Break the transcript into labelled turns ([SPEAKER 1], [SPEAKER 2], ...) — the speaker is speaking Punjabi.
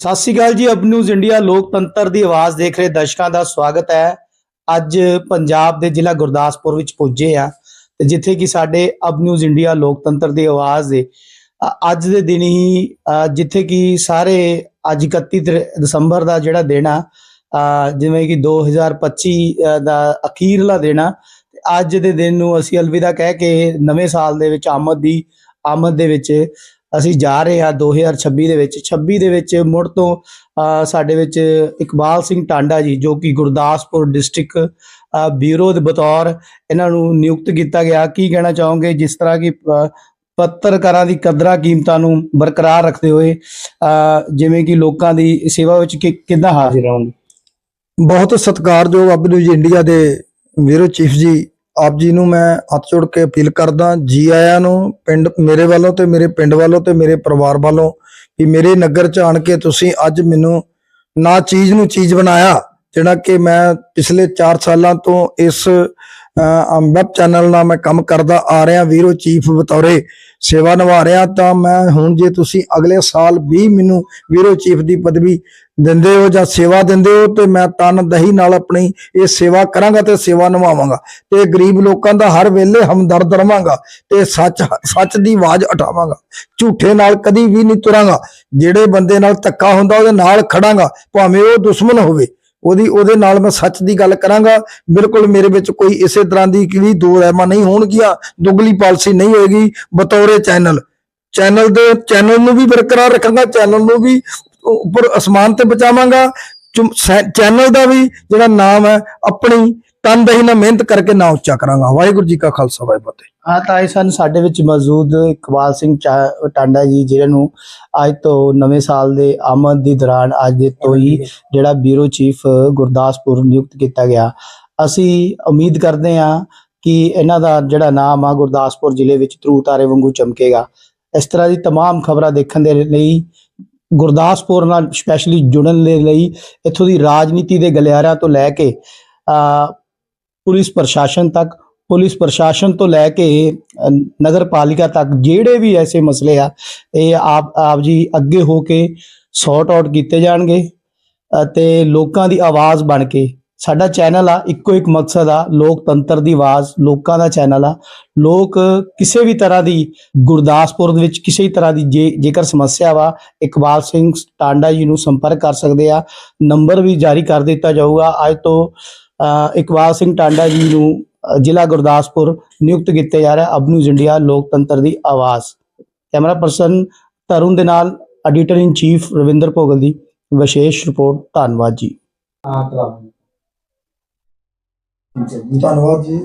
[SPEAKER 1] ਸਤਿ ਸ਼੍ਰੀ ਅਕਾਲ ਜੀ ਅਬ ਨਿਊਜ਼ ਇੰਡੀਆ ਲੋਕਤੰਤਰ ਦੀ ਆਵਾਜ਼ ਦੇਖ ਰਹੇ ਦਰਸ਼ਕਾਂ ਦਾ ਸਵਾਗਤ ਹੈ। ਅੱਜ ਪੰਜਾਬ ਦੇ ਜ਼ਿਲ੍ਹਾ ਗੁਰਦਾਸਪੁਰ ਵਿੱਚ ਪੁੱਜੇ ਆ ਤੇ ਜਿੱਥੇ ਕਿ ਸਾਡੇ ਅਬ ਨਿਊਜ਼ ਇੰਡੀਆ ਲੋਕਤੰਤਰ ਦੀ ਆਵਾਜ਼ ਦੇ। ਅੱਜ ਦੇ ਦਿਨ ਹੀ ਜਿੱਥੇ ਕਿ ਸਾਰੇ ਅੱਜ 31 ਦਸੰਬਰ ਦਾ ਜਿਹੜਾ ਦਿਨ ਆ ਜਿਵੇਂ ਕਿ 2025 ਅ, ਦਾ ਅਖੀਰਲਾ ਦਿਨ ਆ ਅੱਜ ਦੇ ਦਿਨ ਨੂੰ ਅਸੀਂ ਅਲਵਿਦਾ ਕਹਿ ਕੇ ਨਵੇਂ ਸਾਲ ਦੇ ਵਿੱਚ ਆਮਦ ਦੀ ਆਮਦ ਦੇ ਵਿੱਚ ਅਸੀਂ ਜਾ ਰਹੇ ਹਾਂ 2026 ਦੇ ਵਿੱਚ। 26 ਦੇ ਵਿੱਚ ਮੁੜ ਤੋਂ ਸਾਡੇ ਵਿੱਚ ਇਕਬਾਲ ਸਿੰਘ ਟਾਂਡਾ ਜੀ, ਜੋ ਕਿ ਗੁਰਦਾਸਪੁਰ ਡਿਸਟ੍ਰਿਕਟ ਬਿਊਰੋ ਦੇ ਬਤੌਰ ਇਹਨਾਂ ਨੂੰ ਨਿਯੁਕਤ ਕੀਤਾ ਗਿਆ। ਕੀ ਕਹਿਣਾ ਚਾਹੋਗੇ? ਜਿਸ ਤਰ੍ਹਾਂ ਕਿ ਪੱਤਰਕਾਰਾਂ ਦੀ ਕਦਰਾਂ ਕੀਮਤਾਂ ਨੂੰ ਬਰਕਰਾਰ ਰੱਖਦੇ ਹੋਏ ਜਿਵੇਂ ਕਿ ਲੋਕਾਂ ਦੀ ਸੇਵਾ ਵਿੱਚ ਕਿੱਦਾਂ ਹਾਜ਼ਰ ਰਹੋਗੇ
[SPEAKER 2] ਬਹੁਤ ਸਤਿਕਾਰਯੋਗ ਅਬ ਨਿਊਜ਼ ਇੰਡੀਆ ਦੇ ਬਿਊਰੋ ਚੀਫ ਜੀ ਆਪ ਜੀ ਨੂੰ ਮੈਂ ਹੱਥ ਜੋੜ ਕੇ ਅਪੀਲ ਕਰਦਾ, ਜੀ ਆਇਆਂ ਨੂੰ, ਪਿੰਡ ਮੇਰੇ ਵੱਲੋਂ ਤੇ ਮੇਰੇ ਪਿੰਡ ਵੱਲੋਂ ਤੇ ਮੇਰੇ ਪਰਿਵਾਰ ਵੱਲੋਂ ਕਿ ਮੇਰੇ ਨਗਰ ਚ ਆਣ ਕੇ ਤੁਸੀਂ ਅੱਜ ਮੈਨੂੰ ਨਾ ਚੀਜ਼ ਨੂੰ ਚੀਜ਼ ਬਣਾਇਆ, ਜਿਹੜਾ ਕਿ ਮੈਂ ਪਿਛਲੇ 4 ਸਾਲਾਂ ਤੋਂ ਇਸ ਵੈਬ ਚੈਨਲ ਨਾਲ ਮੈਂ ਕੰਮ ਕਰਦਾ ਆ ਰਿਹਾ, ਵੀਰੋ ਚੀਫ ਬਤੌਰੇ ਸੇਵਾ ਨਿਭਾ ਰਿਹਾ, ਤਾਂ ਮੈਂ ਹੁਣ ਜੇ ਤੁਸੀਂ ਅਗਲੇ ਸਾਲ ਵੀ ਮੈਨੂੰ ਵੀਰੋ ਚੀਫ ਦੀ ਪਦਵੀ ਦਿੰਦੇ ਹੋ ਜਾਂ ਸੇਵਾ ਦਿੰਦੇ ਹੋ, ਤੇ ਮੈਂ ਤਨ ਦਹੀ ਨਾਲ ਆਪਣੀ ਇਹ ਸੇਵਾ ਕਰਾਂਗਾ ਤੇ ਸੇਵਾ ਨਿਭਾਵਾਂਗਾ। ਤੇ ਗਰੀਬ ਲੋਕਾਂ ਦਾ ਹਰ ਵੇਲੇ ਹਮਦਰਦ ਰਵਾਂਗਾ ਤੇ ਸੱਚ ਸੱਚ ਦੀ ਆਵਾਜ਼ ਉਠਾਵਾਂਗਾ। ਝੂਠੇ ਨਾਲ ਕਦੀ ਵੀ ਨਹੀਂ ਤੁਰਾਂਗਾ। ਜਿਹੜੇ ਬੰਦੇ ਨਾਲ ਧੱਕਾ ਹੁੰਦਾ, ਉਹਦੇ ਨਾਲ ਖੜਾਂਗਾ। ਭਾਵੇਂ ਉਹ ਦੁਸ਼ਮਣ ਹੋਵੇ। ਉਹਦੀ, ਉਹਦੇ ਨਾਲ ਮੈਂ ਸੱਚ ਦੀ ਗੱਲ ਕਰਾਂਗਾ। ਬਿਲਕੁਲ ਮੇਰੇ ਵਿੱਚ ਕੋਈ ਇਸੇ ਤਰ੍ਹਾਂ ਦੀ ਵੀ ਦੋ ਰਹਿਮਾ ਨਹੀਂ ਹੋਣਗੀਆਂ। ਦੁਗਲੀ ਪਾਲਿਸੀ ਨਹੀਂ ਹੋਏਗੀ ਬਤੌਰੇ ਚੈਨਲ। ਚੈਨਲ ਦੇ, ਚੈਨਲ ਨੂੰ ਵੀ ਬਰਕਰਾਰ ਰੱਖਾਂਗਾ, ਚੈਨਲ ਨੂੰ ਵੀ ਉੱਪਰ ਅਸਮਾਨ ਤੇ ਬਚਾਵਾਂਗਾ। ਚੁਮ- ਸੈ- ਚੈਨਲ ਦਾ ਵੀ ਜਿਹੜਾ ਨਾਮ ਹੈ, ਆਪਣੀ ਤਨਦੇਹੀ ਨਾਲ ਮਿਹਨਤ ਕਰਕੇ ਨਾਂ ਉੱਚਾ ਕਰਾਂਗਾ ਵਾਹਿਗੁਰੂ ਜੀ ਕਾ ਖਾਲਸਾ ਵਾਹਿਗੁਰੂ ਜੀ ਕੀ ਫਤਿਹ
[SPEAKER 1] ਹਾਂ ਤਾਂ ਇਹ ਸਨ ਸਾਡੇ ਵਿੱਚ ਮੌਜੂਦ ਇਕਬਾਲ ਸਿੰਘ ਚਾ- ਟਾਂਡਾ ਜੀ ਜਿਹਨਾਂ ਨੂੰ ਅੱਜ ਤੋਂ ਨਵੇਂ ਸਾਲ ਦੇ ਆਮਦ ਦੀ ਦੌਰਾਨ ਅੱਜ ਦੇ ਤੋਂ ਹੀ ਜਿਹੜਾ ਬਿਊਰੋ ਚੀਫ ਗੁਰਦਾਸਪੁਰ ਨਿਯੁਕਤ ਕੀਤਾ ਗਿਆ ਅਸੀਂ ਉਮੀਦ ਕਰਦੇ ਹਾਂ ਕਿ ਇਹਨਾਂ ਦਾ ਜਿਹੜਾ ਨਾਮ ਆ ਗੁਰਦਾਸਪੁਰ ਜ਼ਿਲ੍ਹੇ ਵਿੱਚ ਧਰੂ ਤਾਰੇ ਵਾਂਗੂ ਚਮਕੇਗਾ ਇਸ ਤਰ੍ਹਾਂ ਦੀ तमाम ਖਬਰਾਂ ਦੇਖਣ ਦੇ ਲਈ ਗੁਰਦਾਸਪੁਰ ਨਾਲ ਸਪੈਸ਼ਲੀ ਜੁੜਨ ਦੇ ਲਈ ਇੱਥੋਂ ਦੀ ਰਾਜਨੀਤੀ ਦੇ ਗਲਿਆਰਿਆਂ ਤੋਂ ਲੈ ਕੇ ਅ, ਪੁਲਿਸ ਪ੍ਰਸ਼ਾਸਨ ਤੱਕ, ਪੁਲਿਸ ਪ੍ਰਸ਼ਾਸਨ ਤੋਂ ਲੈ ਕੇ ਨਗਰ ਪਾਲਿਕਾ ਤੱਕ ਜਿਹੜੇ ਵੀ ਐਸੇ ਮਸਲੇ ਆ, ਇਹ ਆਪ ਆਪ ਜੀ ਅੱਗੇ ਹੋ ਕੇ ਸੌਟ ਆਊਟ ਕੀਤੇ ਜਾਣਗੇ ਅਤੇ ਲੋਕਾਂ ਦੀ ਆਵਾਜ਼ ਬਣ ਕੇ, ਸਾਡਾ ਚੈਨਲ ਆ, ਇੱਕੋ ਇੱਕ ਮਕਸਦ ਆ, ਲੋਕਤੰਤਰ ਦੀ ਆਵਾਜ਼, ਲੋਕਾਂ ਦਾ ਚੈਨਲ ਆ। ਲੋਕ ਕਿਸੇ ਵੀ ਤਰ੍ਹਾਂ ਦੀ ਗੁਰਦਾਸਪੁਰ ਦੇ ਵਿੱਚ ਕਿਸੇ ਵੀ ਤਰ੍ਹਾਂ ਦੀ ਜੇ, ਜੇਕਰ ਸਮੱਸਿਆ ਵਾ, ਇਕਬਾਲ ਸਿੰਘ ਟਾਂਡਾ ਜੀ ਨੂੰ ਸੰਪਰਕ ਕਰ ਸਕਦੇ ਆ। ਨੰਬਰ ਵੀ ਜਾਰੀ ਕਰ ਦਿੱਤਾ ਜਾਊਗਾ। ਅੱਜ ਤੋਂ ਇਕਬਾਲ ਸਿੰਘ ਟਾਂਡਾ ਜੀ ਨੂੰ ਜ਼ਿਲ੍ਹਾ ਗੁਰਦਾਸਪੁਰ ਨਿਯੁਕਤ ਕੀਤੇ ਜਾ ਰਿਹਾ ਅਬ ਇੰਡੀਆ ਲੋਕਤੰਤਰ ਦੀ ਆਵਾਜ਼। ਕੈਮਰਾ ਪਰਸਨ ਤਰੁਣ ਦੇ ਨਾਲ editor in chief Ravinder Bhogal ਦੀ ਵਿਸ਼ੇਸ਼ ਰਿਪੋਰਟ। ਧੰਨਵਾਦ ਜੀ।
[SPEAKER 2] ਧੰਨਵਾਦ ਜੀ।